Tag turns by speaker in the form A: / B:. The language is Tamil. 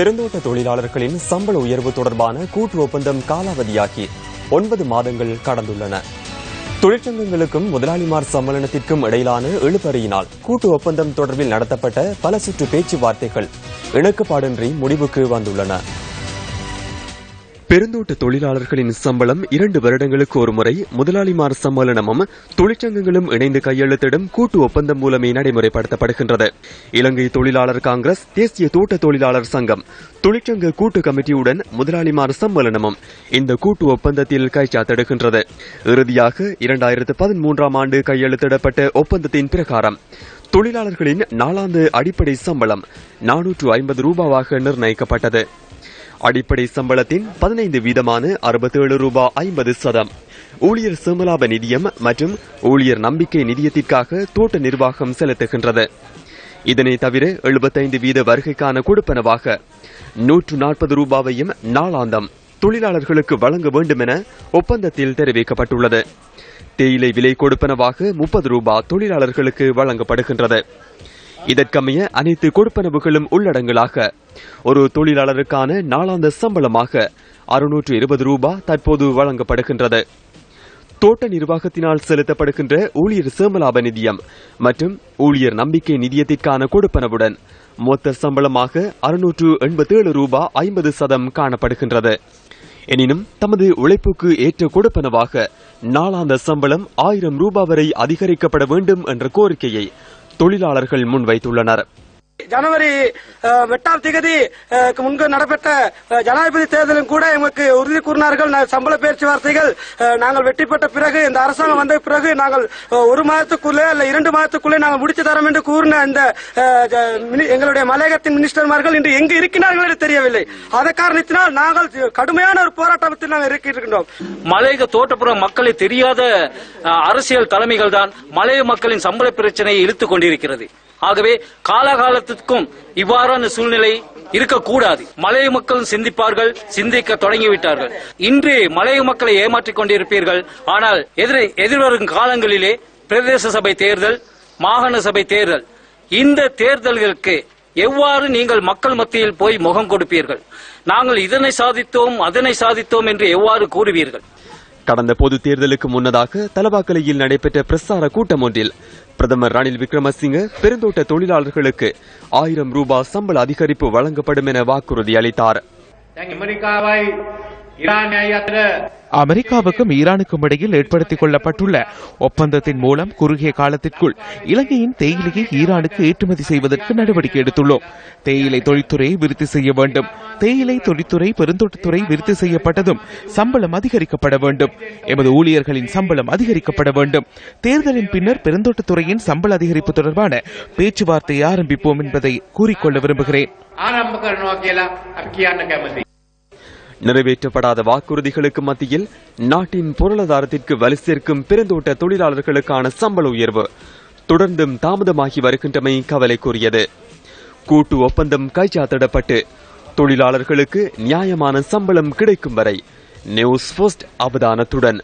A: பெருந்தோட்ட தொழிலாளர்களின் சம்பள உயர்வு தொடர்பான கூட்டு ஒப்பந்தம் காலாவதியாகி ஒன்பது மாதங்கள் கடந்துள்ளன. தொழிற்சங்கங்களுக்கும் முதலாளிமார் சம்மேளனத்திற்கும் இடையிலான இழுபறியினால் கூட்டு ஒப்பந்தம் தொடர்பில் நடத்தப்பட்ட பல சுற்று பேச்சுவார்த்தைகள் இணக்கப்பாடின்றி முடிவுக்கு வந்துள்ளன. பெருந்தோட்ட தொழிலாளர்களின் சம்பளம் இரண்டு வருடங்களுக்கு ஒருமுறை முதலாளிமார் சம்மேளனமும் தொழிற்சங்கங்களும் இணைந்து கையெழுத்திடும் கூட்டு ஒப்பந்தம் மூலமே நடைமுறைப்படுத்தப்படுகின்றது. இலங்கை தொழிலாளர் காங்கிரஸ் தேசிய தோட்ட தொழிலாளர் சங்கம் தொழிற்சங்க கூட்டு கமிட்டியுடன் முதலாளிமார் சம்மேளனமும் இந்த கூட்டு ஒப்பந்தத்தில் கைச்சாத்திடுகின்றது. இறுதியாக இரண்டாயிரத்து பதிமூன்றாம் ஆண்டு கையெழுத்திடப்பட்ட ஒப்பந்தத்தின் பிரகாரம் தொழிலாளர்களின் நாலாந்து அடிப்படை சம்பளம் நானூற்று ஐம்பது ரூபாவாக நிர்ணயிக்கப்பட்டது. அடிப்படை சம்பளத்தின் பதினைந்து வீதமான அறுபத்தேழு ரூபாய் ஐம்பது சதம். ஊழியர் சுமலாப நிதியம் மற்றும் ஊழியர் நம்பிக்கை நிதியத்திற்காக தோட்ட நிர்வாகம் செலுத்துகின்றது. இதனை தவிர எழுபத்தைந்து வீத வருகைக்கான கொடுப்பனவாக நூற்று நாற்பது ரூபாவையும் நாளாந்தம் தொழிலாளர்களுக்கு வழங்க வேண்டும் என ஒப்பந்தத்தில் தெரிவிக்கப்பட்டுள்ளது. தேயிலை விலை கொடுப்பனவாக முப்பது ரூபாய் தொழிலாளர்களுக்கு வழங்கப்படுகின்றது. இதற்கமைய அனைத்து கொடுப்பனவுகளும் உள்ளடங்கலாக. ஒரு தொழிலாளருக்கான நாளாந்த சம்பளமாக அறுநூற்று இருபது ரூபாய் தற்போது வழங்கப்படுகின்றது. தோட்ட நிர்வாகத்தினால் செலுத்தப்படுகின்ற ஊழியர் சேமலாப நிதியம் மற்றும் ஊழியர் நம்பிக்கை நிதியத்திற்கான கொடுப்பனவுடன் மொத்த சம்பளமாக அறுநூற்று எண்பத்தேழு ரூபாய் ஐம்பது சதம் காணப்படுகின்றது. எனினும் தமது உழைப்புக்கு ஏற்ற கொடுப்பனவாக நாளாந்த சம்பளம் ஆயிரம் ரூபாய் வரை அதிகரிக்கப்பட வேண்டும் என்ற கோரிக்கையை தொழிலாளர்கள் முன்வைத்துள்ளனர்.
B: ஜனவரி எட்டாம் திகதி முன்பு நடைபெற்ற ஜனாதிபதி தேர்தலும் கூட எமக்கு உறுதி கூறினார்கள். சம்பள பேச்சுவார்த்தைகள் வார்த்தைகள் நாங்கள் வெற்றி பெற்ற பிறகு இந்த அரசாங்கம் வந்த பிறகு நாங்கள் ஒரு மாதத்துக்குள்ளே அல்ல இரண்டு மாதத்துக்குள்ளே நாங்கள் முடித்து தரோம் என்று கூறின அந்த எங்களுடைய மலையகத்தின் மினிஸ்டர்மார்கள் இன்று எங்கு இருக்கிறார்கள் என்று தெரியவில்லை. அதை காரணத்தினால் நாங்கள் கடுமையான ஒரு போராட்டத்தில் நாங்கள் இருக்கின்றோம்
C: மலையக தோட்டப்புற மக்களை தெரியாத அரசியல் தலைமைகள் தான் மலைய மக்களின் சம்பள பிரச்சனையை இழுத்துக் கொண்டிருக்கிறது. ஆகவே காலகாலத்திற்கும் இவ்வாறான சூழ்நிலை இருக்கக்கூடாது. மலைய மக்களும் சிந்திப்பார்கள் சிந்திக்க தொடங்கிவிட்டார்கள். இன்று மலைய மக்களை ஏமாற்றிக் கொண்டிருப்பீர்கள். ஆனால் எதிர் எதிர்வரும் காலங்களிலே பிரதேச சபை தேர்தல் மாகாண சபை தேர்தல் இந்த தேர்தல்களுக்கு எவ்வாறு நீங்கள் மக்கள் மத்தியில் போய் முகம் கொடுப்பீர்கள்? நாங்கள் இதனை சாதித்தோம் அதனை சாதித்தோம் என்று எவ்வாறு கூறுவீர்கள்?
A: கடந்த பொது தேர்தலுக்கு முன்னதாக தலவாக்கலையில் நடைபெற்ற பிரசார கூட்டம் ஒன்றில் பிரதமர் ரணில் விக்ரமசிங்க பெருந்தோட்ட தொழிலாளர்களுக்கு ஆயிரம் ரூபாய் சம்பள அதிகரிப்பு வழங்கப்படும் என வாக்குறுதி அளித்தார்.
D: அமெரிக்காவுக்கும் ஈரானுக்கும் இடையில் ஏற்படுத்திக் கொள்ளப்பட்டுள்ள ஒப்பந்தத்தின் மூலம் குறுகிய காலத்திற்குள் இலங்கையின் தேயிலையை ஈரானுக்கு ஏற்றுமதி செய்வதற்கு நடவடிக்கை எடுத்துள்ளோம். தேயிலை தொழில்துறையை விருத்தி செய்ய வேண்டும். தேயிலை தொழில்துறை பெருந்தோட்டத்துறை விருத்தி செய்யப்பட்டதும் சம்பளம் அதிகரிக்கப்பட வேண்டும். எமது ஊழியர்களின் சம்பளம் அதிகரிக்கப்பட வேண்டும். தேர்தலின் பின்னர் பெருந்தோட்டத்துறையின் சம்பள அதிகரிப்பு தொடர்பான பேச்சுவார்த்தையை ஆரம்பிப்போம் என்பதை கூறிக்கொள்ள விரும்புகிறேன்.
A: நிறைவேற்றப்படாத வாக்குறுதிகளுக்கு மத்தியில் நாட்டின் பொருளாதாரத்திற்கு வலு சேர்க்கும் பெருந்தோட்ட தொழிலாளர்களுக்கான சம்பள உயர்வு தொடர்ந்தும் தாமதமாகி வருகின்றமை கவலைக்குரியது கூட்டு ஒப்பந்தம் கைச்சாத்திடப்பட்டு தொழிலாளர்களுக்கு நியாயமான சம்பளம் கிடைக்கும் வரை நியூஸ் போஸ்ட் அவதானத்துடன்.